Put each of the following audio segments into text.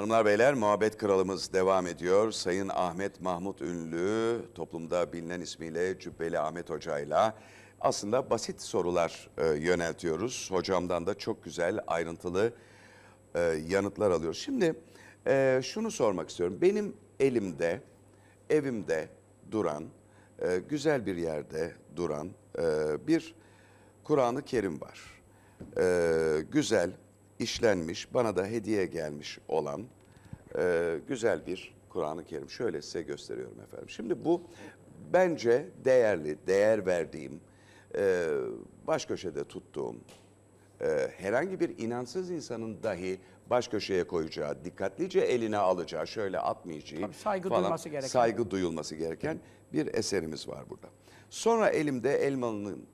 Hanımlar beyler muhabbet kralımız devam ediyor. Sayın Ahmet Mahmut Ünlü toplumda bilinen ismiyle Cübbeli Ahmet Hoca'yla aslında basit sorular e, yöneltiyoruz. Hocamdan da çok güzel ayrıntılı e, yanıtlar alıyoruz. Şimdi e, şunu sormak istiyorum. Benim elimde, evimde duran, e, güzel bir yerde duran e, bir Kur'an-ı Kerim var. E, güzel, işlenmiş, bana da hediye gelmiş olan e, güzel bir Kur'an-ı Kerim. Şöyle size gösteriyorum efendim. Şimdi bu bence değerli, değer verdiğim, e, baş köşede tuttuğum, e, herhangi bir inansız insanın dahi baş köşeye koyacağı, dikkatlice eline alacağı, şöyle atmayacağı Tabii saygı falan, duyması gereken. saygı duyulması gereken bir eserimiz var burada. Sonra elimde Elmalı'nın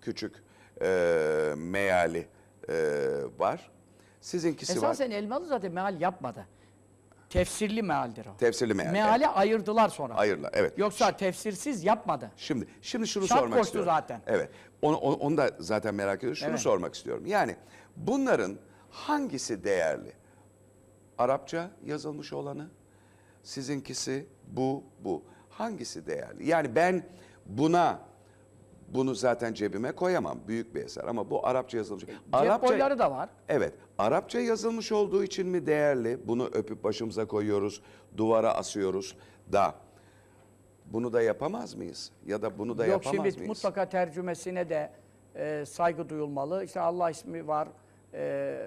küçük e, meali e, var. Sizinkisi var. Esasen Elmalı zaten meal yapmadı. Tefsirli mealdir o. Tefsirli meal, Meali ayırdılar sonra. Ayırla, evet. Yoksa tefsirsiz yapmadı. Şimdi şimdi şunu Şart sormak koştu istiyorum. zaten. Evet. Onu, onu, onu da zaten merak ediyorum. Şunu Evet. sormak istiyorum. Yani bunların hangisi değerli? Arapça yazılmış olanı, sizinkisi bu, bu. Hangisi değerli? Yani ben buna bunu zaten cebime koyamam. Büyük bir eser ama bu Arapça yazılmış. Cep boyları da var. Evet. Arapça yazılmış olduğu için mi değerli? Bunu öpüp başımıza koyuyoruz, duvara asıyoruz da bunu da yapamaz mıyız? Ya da bunu da Yok yapamaz şimdi mıyız? mutlaka tercümesine de e, saygı duyulmalı. İşte Allah ismi var. E,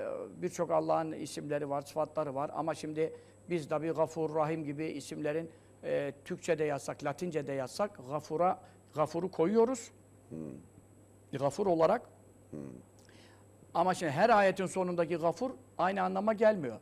Birçok Allah'ın isimleri var, sıfatları var. Ama şimdi biz tabi Gafur, Rahim gibi isimlerin e, Türkçe'de yazsak, Latince'de yazsak Gafur'a Gafur'u koyuyoruz. Gafur olarak. Ama şimdi her ayetin sonundaki gafur aynı anlama gelmiyor.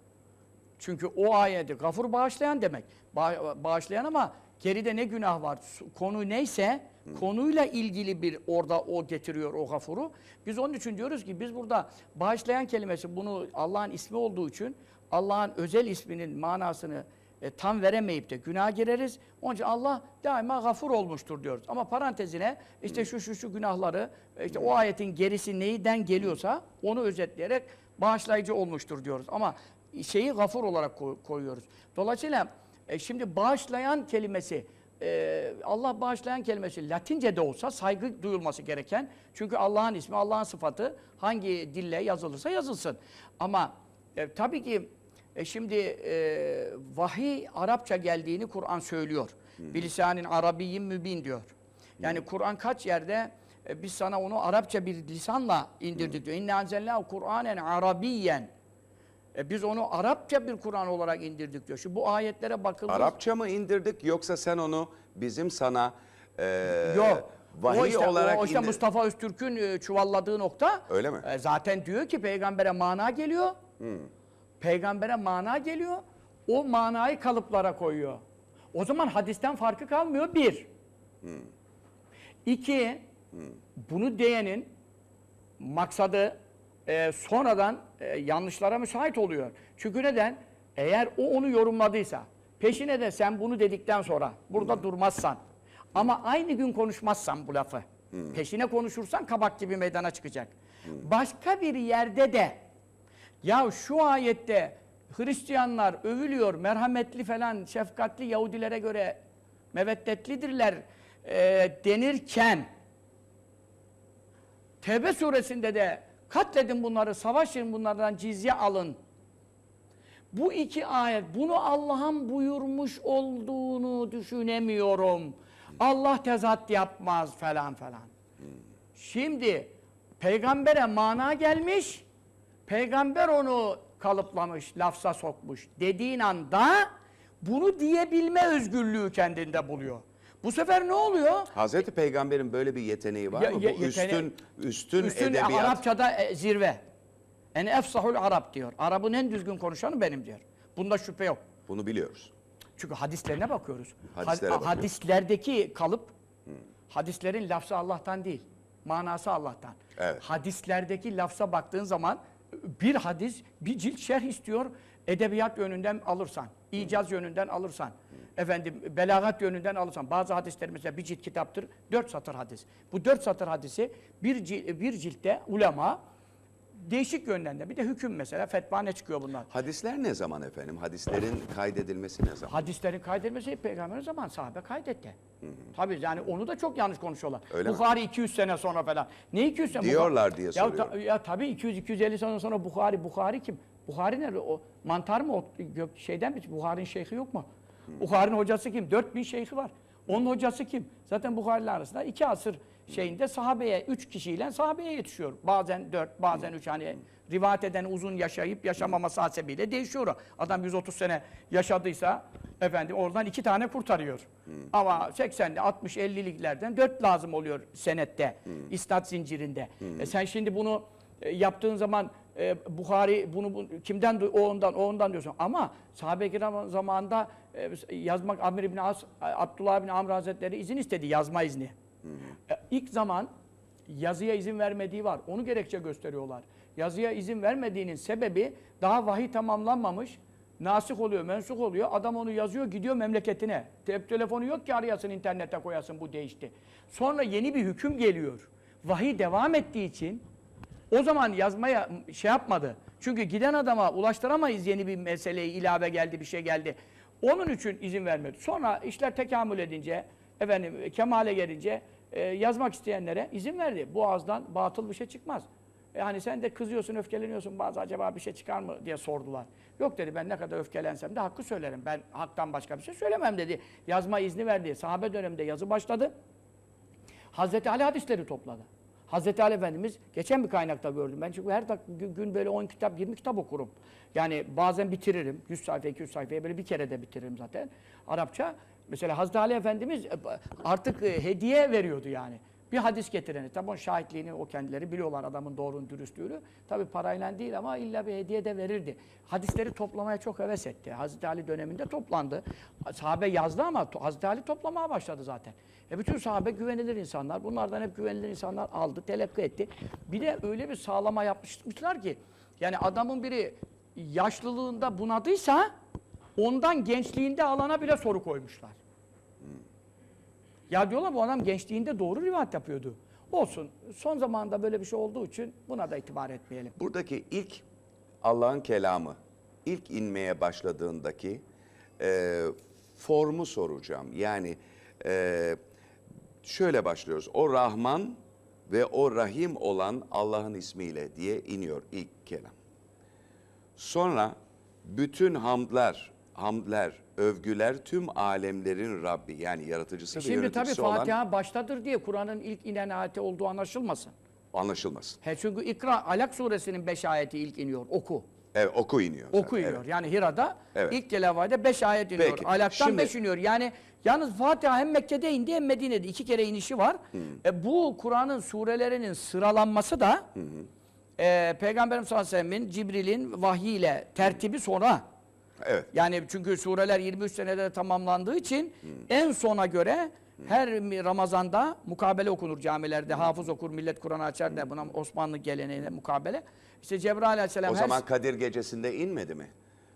Çünkü o ayeti gafur bağışlayan demek. Ba- bağışlayan ama geride ne günah var? Konu neyse konuyla ilgili bir orada o getiriyor o gafuru. Biz onun için diyoruz ki biz burada bağışlayan kelimesi bunu Allah'ın ismi olduğu için Allah'ın özel isminin manasını e, tam veremeyip de günah gireriz. Onun için Allah daima gafur olmuştur diyoruz. Ama parantezine işte şu şu şu günahları e, işte o ayetin gerisi neyden geliyorsa onu özetleyerek bağışlayıcı olmuştur diyoruz. Ama şeyi gafur olarak koy- koyuyoruz. Dolayısıyla e, şimdi bağışlayan kelimesi e, Allah bağışlayan kelimesi Latince'de olsa saygı duyulması gereken. Çünkü Allah'ın ismi, Allah'ın sıfatı hangi dille yazılırsa yazılsın. Ama e, tabii ki e şimdi e, vahiy Arapça geldiğini Kur'an söylüyor. Bilisanin Arabiyyin mübin diyor. Yani Kur'an kaç yerde e, biz sana onu Arapça bir lisanla indirdik diyor. İnne anzelnâhu Kur'anen Arabiyyen. E, biz onu Arapça bir Kur'an olarak indirdik diyor. Şu bu ayetlere bakıldığı Arapça mı indirdik yoksa sen onu bizim sana e, Yok. vahiy o işte, olarak o işte indir- Mustafa Öztürk'ün e, çuvalladığı nokta. Öyle mi? e, zaten diyor ki peygambere mana geliyor. Peygambere mana geliyor. O manayı kalıplara koyuyor. O zaman hadisten farkı kalmıyor bir. İki, bunu diyenin maksadı e, sonradan e, yanlışlara müsait oluyor. Çünkü neden? Eğer o onu yorumladıysa, peşine de sen bunu dedikten sonra burada durmazsan ama aynı gün konuşmazsan bu lafı, peşine konuşursan kabak gibi meydana çıkacak. Başka bir yerde de ya şu ayette Hristiyanlar övülüyor, merhametli falan, şefkatli Yahudilere göre meveddetlidirler e, denirken Tevbe suresinde de katledin bunları, savaşın bunlardan cizye alın. Bu iki ayet, bunu Allah'ın buyurmuş olduğunu düşünemiyorum. Allah tezat yapmaz falan falan. Şimdi peygambere mana gelmiş, peygamber onu kalıplamış, lafza sokmuş dediğin anda bunu diyebilme özgürlüğü kendinde buluyor. Bu sefer ne oluyor? Hazreti Peygamber'in böyle bir yeteneği var Ya- mı? Bu yeteneği- üstün üstün, Üstün edebiyat. Arapçada e, zirve. En efsahul Arap diyor. Arap'ın en düzgün konuşanı benim diyor. Bunda şüphe yok. Bunu biliyoruz. Çünkü hadislerine bakıyoruz. Hadislere Ha- bakıyoruz. Hadislerdeki kalıp, hadislerin lafzı Allah'tan değil, manası Allah'tan. Evet. Hadislerdeki lafza baktığın zaman bir hadis, bir cilt şerh istiyor, edebiyat yönünden alırsan, icaz yönünden alırsan, efendim belagat yönünden alırsan. Bazı hadisler mesela bir cilt kitaptır, dört satır hadis. Bu dört satır hadisi bir, cil- bir ciltte ulema Değişik yönden de. Bir de hüküm mesela. Fetva ne çıkıyor bunlar? Hadisler ne zaman efendim? Hadislerin kaydedilmesi ne zaman? Hadislerin kaydedilmesi peygamberin zaman sahabe kaydetti. Tabii yani onu da çok yanlış konuşuyorlar. Öyle mi? Bukhari 200 sene sonra falan. Ne 200 sene? Diyorlar diye ya, soruyorum. ta- ya tabii 200 250 sene sonra Bukhari Bukhari kim? Bukhari nerede? O mantar mı o gök şeyden mi? Bukhari'nin şeyhi yok mu? Bukhari'nin hocası kim? 4000 şeyhi var. Onun hocası kim? Zaten Bukhari'ler arasında iki asır şeyinde sahabeye, üç kişiyle sahabeye yetişiyor. Bazen dört, bazen üç hani rivayet eden uzun yaşayıp yaşamaması hasebiyle değişiyor. Adam 130 sene yaşadıysa efendim oradan iki tane kurtarıyor. Ama 80'li, 60, 50'liklerden dört lazım oluyor senette, istat zincirinde. E sen şimdi bunu e, yaptığın zaman e, Bukhari bunu, bu- kimden o ondan o ondan diyorsun. Ama sahabe-i kiram zamanında e, yazmak Amir ibn As, Abdullah bin Amr Hazretleri izin istedi yazma izni. E, ilk zaman yazıya izin vermediği var. Onu gerekçe gösteriyorlar. Yazıya izin vermediğinin sebebi daha vahiy tamamlanmamış. Nasih oluyor, mensuk oluyor. Adam onu yazıyor, gidiyor memleketine. Te- telefonu yok ki arayasın, internete koyasın, bu değişti. Sonra yeni bir hüküm geliyor. Vahiy devam ettiği için o zaman yazmaya şey yapmadı. Çünkü giden adama ulaştıramayız yeni bir meseleyi, ilave geldi, bir şey geldi. Onun için izin vermedi. Sonra işler tekamül edince, efendim kemale gelince e, yazmak isteyenlere izin verdi. Bu ağızdan batıl bir şey çıkmaz. Yani sen de kızıyorsun, öfkeleniyorsun bazı acaba bir şey çıkar mı diye sordular. Yok dedi ben ne kadar öfkelensem de hakkı söylerim. Ben haktan başka bir şey söylemem dedi. Yazma izni verdi. Sahabe döneminde yazı başladı. Hazreti Ali hadisleri topladı. Hazreti Ali Efendimiz geçen bir kaynakta gördüm. Ben çünkü her gün böyle 10 kitap, 20 kitap okurum. Yani bazen bitiririm. 100 sayfa, 200 sayfaya böyle bir kere de bitiririm zaten. Arapça. Mesela Hazreti Ali Efendimiz e, artık e, hediye veriyordu yani. Bir hadis getireni. Tabi onun şahitliğini o kendileri biliyorlar adamın doğrunun dürüstlüğünü. Tabi parayla değil ama illa bir hediye de verirdi. Hadisleri toplamaya çok heves etti. Hazreti Ali döneminde toplandı. Sahabe yazdı ama Hazreti Ali toplamaya başladı zaten. E bütün sahabe güvenilir insanlar. Bunlardan hep güvenilir insanlar aldı, telakki etti. Bir de öyle bir sağlama yapmışlar ki yani adamın biri yaşlılığında bunadıysa ondan gençliğinde alana bile soru koymuşlar. Ya diyorlar bu adam gençliğinde doğru rivayet yapıyordu. Olsun. Son zamanda böyle bir şey olduğu için buna da itibar etmeyelim. Buradaki ilk Allah'ın kelamı, ilk inmeye başladığındaki e, formu soracağım. Yani e, şöyle başlıyoruz. O Rahman ve o Rahim olan Allah'ın ismiyle diye iniyor ilk kelam. Sonra bütün hamdlar, hamdler, övgüler tüm alemlerin Rabbi yani yaratıcısı ve Şimdi tabii yöneticisi olan Fatiha baştadır diye Kur'an'ın ilk inen ayeti olduğu anlaşılmasın. anlaşılmasın. He çünkü İkra, Alak suresinin 5 ayeti ilk iniyor. Oku. Evet oku iniyor. zaten, Oku iniyor. evet. Yani Hira'da Evet. ilk gelavayda 5 ayet iniyor. Peki, Alak'tan şimdi- 5 iniyor. Yani yalnız Fatiha hem Mekke'de indi hem Medine'de. iki kere inişi var. E, bu Kur'an'ın surelerinin sıralanması da e, Peygamberimiz sallallahu aleyhi ve sellem'in Cibril'in vahyiyle tertibi sonra. Evet. Yani çünkü sureler 23 senede tamamlandığı için en sona göre her Ramazan'da mukabele okunur camilerde. Hafız okur, millet Kur'an açar da buna Osmanlı geleneğine mukabele. İşte Cebrail aleyhisselam O her zaman Kadir gecesinde inmedi mi?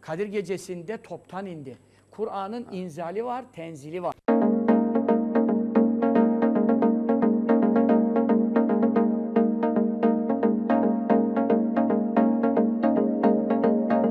Kadir gecesinde toptan indi. Kur'an'ın inzali var, tenzili var.